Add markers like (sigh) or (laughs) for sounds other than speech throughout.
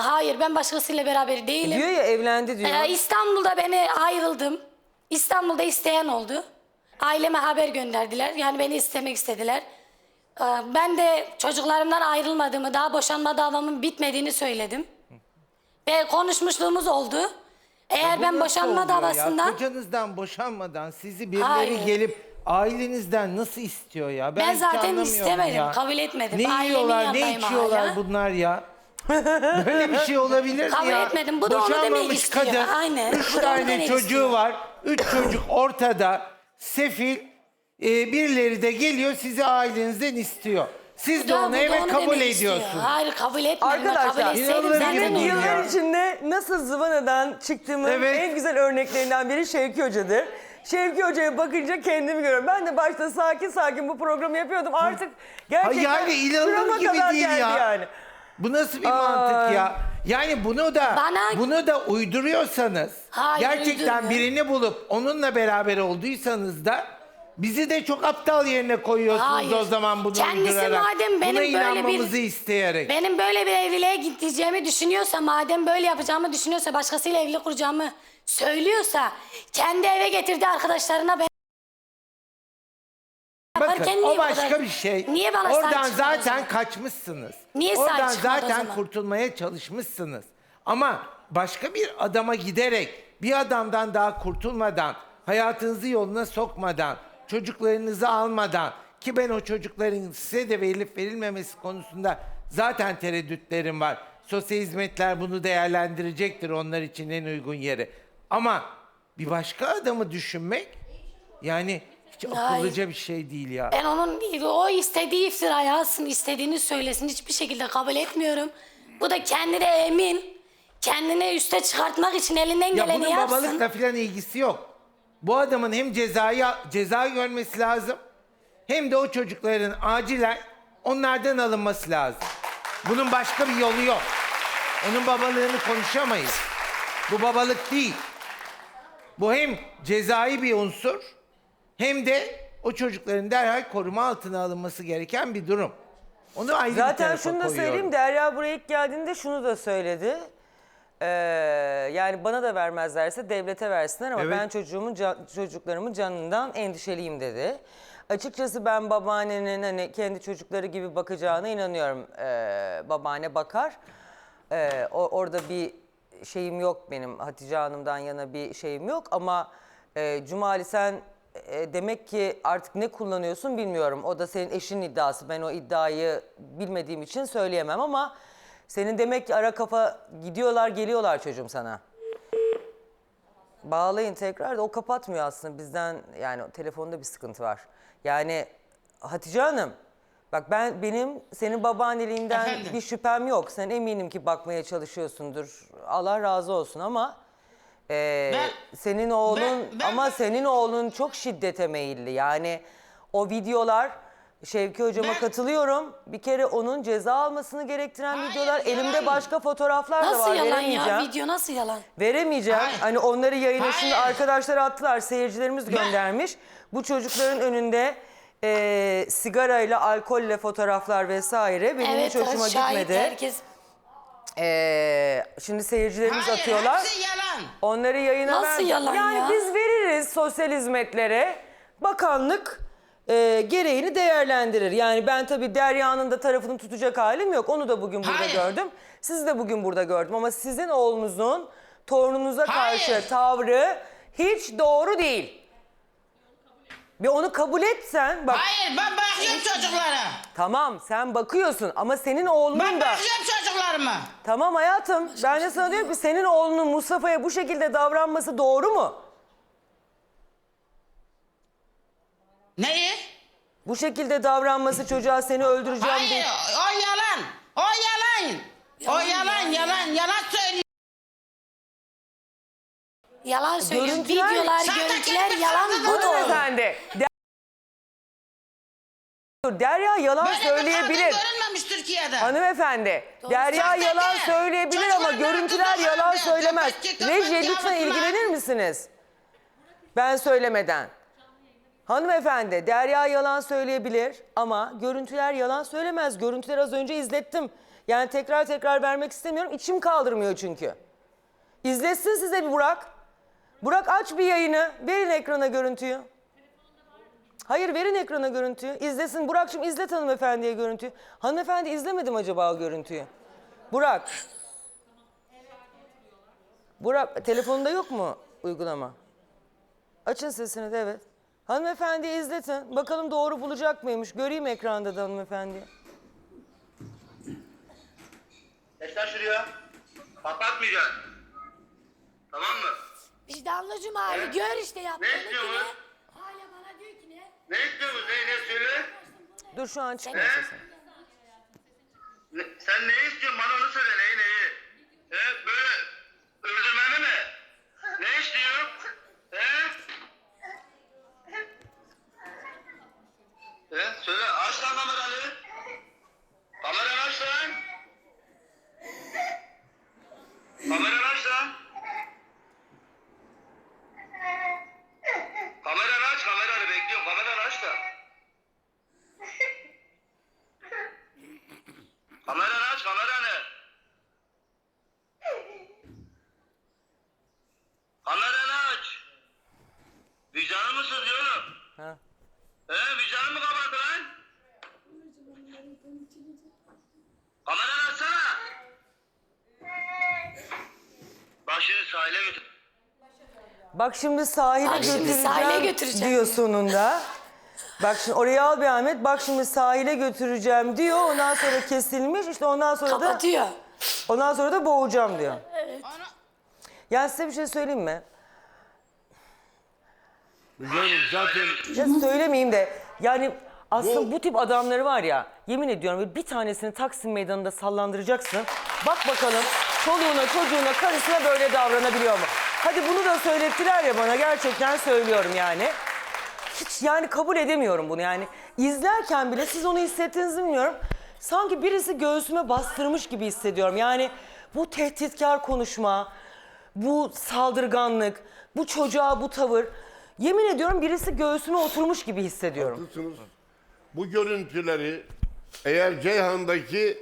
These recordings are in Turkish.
Hayır ben başkasıyla beraber değilim. Diyor ya evlendi diyor. Ee, İstanbul'da beni ayrıldım. İstanbul'da isteyen oldu. Aileme haber gönderdiler. Yani beni istemek istediler. Ee, Ben de çocuklarımdan ayrılmadığımı, daha boşanma davamın bitmediğini söyledim. Ve konuşmuşluğumuz oldu. Eğer Bu ben nasıl boşanma oluyor davasından... Ya? Kocanızdan boşanmadan sizi birileri Hayır. gelip ailenizden nasıl istiyor ya? Ben, Ben hiç zaten anlamıyorum istemedim, ya. kabul etmedim. Ne Ailemin yiyorlar, ne yanındayım içiyorlar hala. bunlar ya? Böyle bir şey olabilir mi Kabul ya? etmedim. Bu da onu demek Boşanmamış istiyor. kadın, Aynen. üç Bu da onu tane demek çocuğu istiyor. var. Üç çocuk ortada, sefil. Ee, birileri de geliyor sizi ailenizden istiyor. Siz de Ya onu da eve onu kabul demek istiyor. ediyorsunuz. Hayır kabul etmedim. Ben Arkadaşlar, kabul etseydim inanılır gibi değil yıllar içinde nasıl zıvanadan çıktığımın Evet. en güzel örneklerinden biri Şevki Hoca'dır. Şevki Hoca'ya bakınca kendimi görüyorum. Ben de başta sakin sakin bu programı yapıyordum. Artık gerçekten yani inanılır şurama gibi kadar değil geldi ya. yani. Bu nasıl bir mantık ya? Yani bunu da Bana- bunu da uyduruyorsanız Hayır, gerçekten uydurmuyorum. birini bulup onunla beraber olduysanız da bizi de çok aptal yerine koyuyorsunuz Hayır. o zaman bunu Kendisi uydurarak. madem benim Buna böyle bir- inanmamızı isteyerek. Benim böyle bir evliliğe gideceğimi düşünüyorsa, madem böyle yapacağımı düşünüyorsa, başkasıyla evlilik kuracağımı söylüyorsa, kendi eve getirdi arkadaşlarına ben Bakın niye o başka kadar- bir şey. Niye bana Oradan zaten kaçmışsınız. Niye Oradan zaten kurtulmaya çalışmışsınız. Ama başka bir adama giderek bir adamdan daha kurtulmadan, hayatınızı yoluna sokmadan, çocuklarınızı almadan ki ben o çocukların size de verilip verilmemesi konusunda zaten tereddütlerim var. Sosyal hizmetler bunu değerlendirecektir onlar için en uygun yeri. Ama bir başka adamı düşünmek yani hiç akıllıca bir şey değil ya. Ben onun o istediği iftirayı alsın, istediğini söylesin. Hiçbir şekilde kabul etmiyorum. Bu da kendine emin. Kendini üste çıkartmak için elinden Ya geleni bunun yapsın. babalıkla falan ilgisi yok. Bu adamın hem cezayı ceza görmesi lazım hem de o çocukların acilen onlardan alınması lazım. Bunun başka bir yolu yok. Onun babalığını konuşamayız. Bu babalık değil. Bu hem cezai bir unsur hem de o çocukların derhal koruma altına alınması gereken bir durum. Onu ayrı bir Zaten tarafa şunu da koyuyorum. söyleyeyim. Derya buraya ilk geldiğinde şunu da söyledi. Ee, yani bana da vermezlerse devlete versinler ama Evet. ben çocuğumun can- çocuklarımın canından endişeliyim dedi. Açıkçası ben babaannenin hani kendi çocukları gibi bakacağına inanıyorum. Ee, babaanne bakar. Ee, o, orada bir şeyim yok benim Hatice Hanım'dan yana bir şeyim yok ama e, Cumali sen e, demek ki artık ne kullanıyorsun bilmiyorum. O da senin eşinin iddiası. Ben o iddiayı bilmediğim için söyleyemem ama senin demek ki ara kafa gidiyorlar geliyorlar çocuğum sana. Bağlayın tekrar da o kapatmıyor aslında bizden yani telefonda bir sıkıntı var. Yani Hatice Hanım bak ben benim senin babaanneliğinden Efendim? bir şüphem yok. Sen eminim ki bakmaya çalışıyorsundur. Allah razı olsun ama e, Ben- senin oğlun ben- ben- ama senin oğlun çok şiddete meyilli. Yani o videolar Şevki hocama Ben- katılıyorum. Bir kere onun ceza almasını gerektiren Hayır, videolar. Elimde yalan. başka fotoğraflar da Nasıl var. yalan veremeyeceğim. ya? Video nasıl yalan? Veremeyeceğim. Hayır. Hani onları yayına şimdi Hayır. arkadaşlar attılar. Seyircilerimiz göndermiş. Bu çocukların önünde e, sigarayla, alkolle fotoğraflar vesaire. Benim evet, hiç hoşuma şahit gitmedi. herkes. E, şimdi seyircilerimiz Hayır, atıyorlar. hepsi yalan. Onları yayına Nasıl ver- yalan yani ya? biz veririz sosyal hizmetlere. Bakanlık e, gereğini değerlendirir. Yani ben tabii Derya'nın da tarafını tutacak halim yok. Onu da bugün burada Hayır. gördüm. Sizi de bugün burada gördüm. Ama sizin oğlunuzun torununuza karşı Hayır. tavrı hiç doğru değil. Bir onu kabul etsen bak Hayır ben bakıyorum çocuklara. tamam sen bakıyorsun ama senin oğlunun Ben da bakıyorum çocuklarıma. tamam hayatım ben de sana diyorum ki senin oğlunun Mustafa'ya bu şekilde davranması doğru mu? Neyi? Bu şekilde davranması çocuğa seni öldüreceğim diye. Hayır o yalan. O yalan. o yalan yalan yalan söylüyor. Yalan söylüyor. Görüntüler- Videolar, Sahte görüntüler kelime yalan budur. Hanımefendi. Der- Derya yalan Böyle bir söyleyebilir. kadın görülmemiş Türkiye'de. Hanımefendi, Derya Sahte yalan ki. söyleyebilir ama Çocuklar görüntüler yalan vardı. söylemez. Reji lütfen ilgilenir misiniz? Ben söylemeden. Hanımefendi, Derya yalan söyleyebilir ama görüntüler yalan söylemez. Görüntüler az önce izlettim. Yani tekrar tekrar vermek istemiyorum. İçim kaldırmıyor çünkü. İzletsin size bir Burak. Burak aç bir yayını. Verin ekrana görüntüyü. Hayır verin ekrana görüntüyü. İzlesin. Burak'cığım izlet hanımefendiye görüntüyü. Hanımefendi izlemedim acaba o görüntüyü? Burak. Burak telefonunda yok mu uygulama? Açın sesini de evet. Hanımefendi izletin. Bakalım doğru bulacak mıymış? Göreyim ekranda da hanımefendi. Lan şuraya. Kapatmayacaksın. Tamam mı? Vicdanlı Cumali gör işte yaptığını. Ne istiyorsun? ki ne? Hala bana diyor ki ne? İstiyorsun? Ne, ne söyle? Dur şu an çıkmıyor He? sesin. Ne, sen ne istiyorsun? Bana onu söyle. Neyi neyi? He? Böyle öldürmemi mi? Ne istiyorsun? He? He? Söyle. Aç lan kameranı. Kameranı aç lan. Kameranı aç lan. Kameranı aç, kameranı bekliyorum. Kameranı aç da. Kameranı aç, kameranı. Aç. Vicdanın mı sızıyor oğlum? Ha. He, vicdanın mı kabardı lan? Kameranı açsana. Şimdi sahile götür. Bak şimdi sahile Bak şimdi sahile götüreceğim diyor. sonunda. Bak şimdi oraya al bir Ahmet. Bak şimdi sahile götüreceğim diyor. Ondan sonra kesilmiş. İşte ondan sonra da Kapatıyor. ondan sonra da boğacağım diyor. Ya size bir şey söyleyeyim mi? Canım zaten Ya söylemeyeyim de yani aslında bu, tip adamları var ya yemin ediyorum böyle bir tanesini Taksim Meydanı'nda sallandıracaksın. Bak bakalım çoluğuna çocuğuna karısına böyle davranabiliyor mu? Hadi bunu da söylettiler ya bana gerçekten söylüyorum yani. Hiç yani kabul edemiyorum bunu yani. izlerken bile siz onu hissettiniz mi bilmiyorum. Sanki birisi göğsüme bastırmış gibi hissediyorum. Yani bu tehditkar konuşma, bu saldırganlık, bu çocuğa bu tavır. Yemin ediyorum birisi göğsüme oturmuş gibi hissediyorum. haklısınız. Bu görüntüleri eğer Ceyhan'daki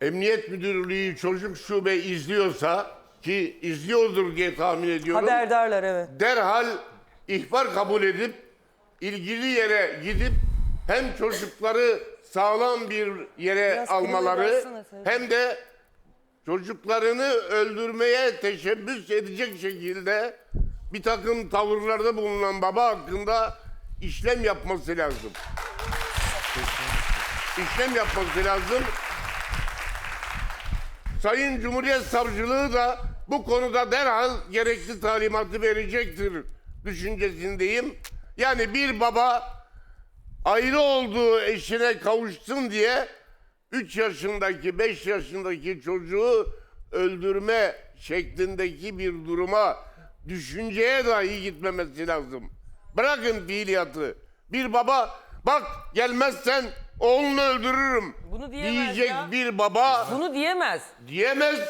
Emniyet Müdürlüğü Çocuk Şube izliyorsa ki izliyordur diye tahmin ediyorum. Haberdarlar evet. Derhal ihbar kabul edip ilgili yere gidip hem çocukları sağlam bir yere Biraz almaları hem de çocuklarını öldürmeye teşebbüs edecek şekilde bir takım tavırlarda bulunan baba hakkında işlem yapması lazım. İşlem yapması lazım. Sayın Cumhuriyet Savcılığı da bu konuda derhal gerekli talimatı verecektir düşüncesindeyim. Yani bir baba ayrı olduğu eşine kavuşsun diye 3 yaşındaki 5 yaşındaki çocuğu öldürme şeklindeki bir duruma düşünceye dahi gitmemesi lazım. Bırakın fiiliyatı. Bir baba bak gelmezsen oğlunu öldürürüm Bunu diyemez diyecek ya. bir baba Bunu diyemez. diyemez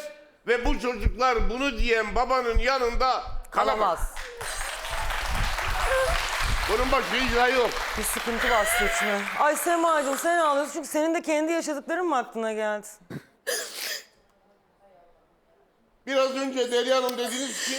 ve bu çocuklar bunu diyen babanın yanında kalamaz. Kalamaz. (laughs) Bunun başka izahı yok. Bir sıkıntı bastı içime. Ay Sema'cığım sen ağlıyorsun çünkü senin de kendi yaşadıkların mı aklına geldi? Biraz önce Derya Hanım dediniz ki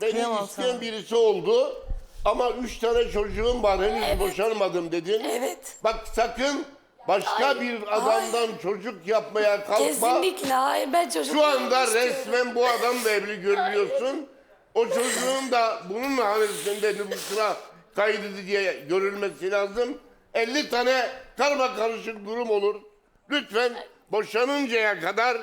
beni Kıyamam isteyen sana. birisi oldu ama üç tane çocuğum var henüz boşanmadım dedin. Evet. Bak sakın başka Ay, bir adamdan çocuk yapmaya kalkma. Kesinlikle hayır ben çocuk Şu anda resmen bu adamla evli görülüyorsun. O çocuğun da bunun hanesinde nüfusuna kaydedi diye görülmesi lazım. 50 tane karma karışık durum olur. Lütfen boşanıncaya kadar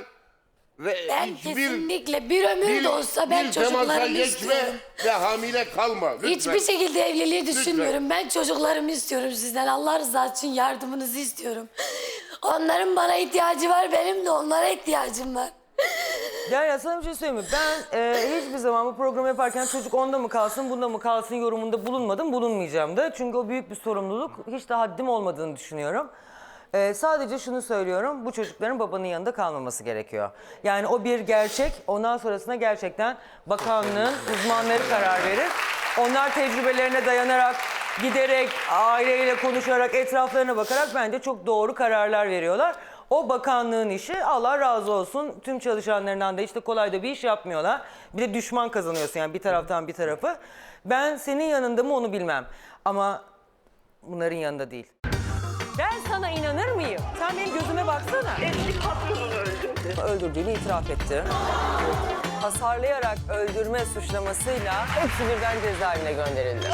ve Ben hiçbir kesinlikle bir ömür de olsa ben bir temasa çocuklarımı geçme istiyorum. ve hamile kalma. Lütfen. Hiçbir şekilde evliliği düşünmüyorum. Ben çocuklarımı istiyorum sizden. Allah rızası için yardımınızı istiyorum. Onların bana ihtiyacı var, benim de onlara ihtiyacım var. Derya sana bir şey söyleyeyim mi? Ben e, hiçbir zaman bu programı yaparken çocuk onda mı kalsın, bunda mı kalsın yorumunda bulunmadım, bulunmayacağım da. Çünkü o büyük bir sorumluluk. Hiç de haddim olmadığını düşünüyorum. E, sadece şunu söylüyorum, bu çocukların babanın yanında kalmaması gerekiyor. Yani o bir gerçek, ondan sonrasında gerçekten bakanlığın uzmanları karar verir. Onlar tecrübelerine dayanarak, giderek, aileyle konuşarak, etraflarına bakarak bence çok doğru kararlar veriyorlar. O bakanlığın işi Allah razı olsun. Tüm çalışanlarından da işte kolay da bir iş yapmıyorlar. Bir de düşman kazanıyorsun yani bir taraftan bir tarafı. Ben senin yanında mı onu bilmem. Ama bunların yanında değil. Ben sana inanır mıyım? Sen benim gözüme baksana. Eski patronunu öldürdü. Öldürdüğünü itiraf etti. Hasarlayarak öldürme suçlamasıyla hepsi birden cezaevine gönderildi.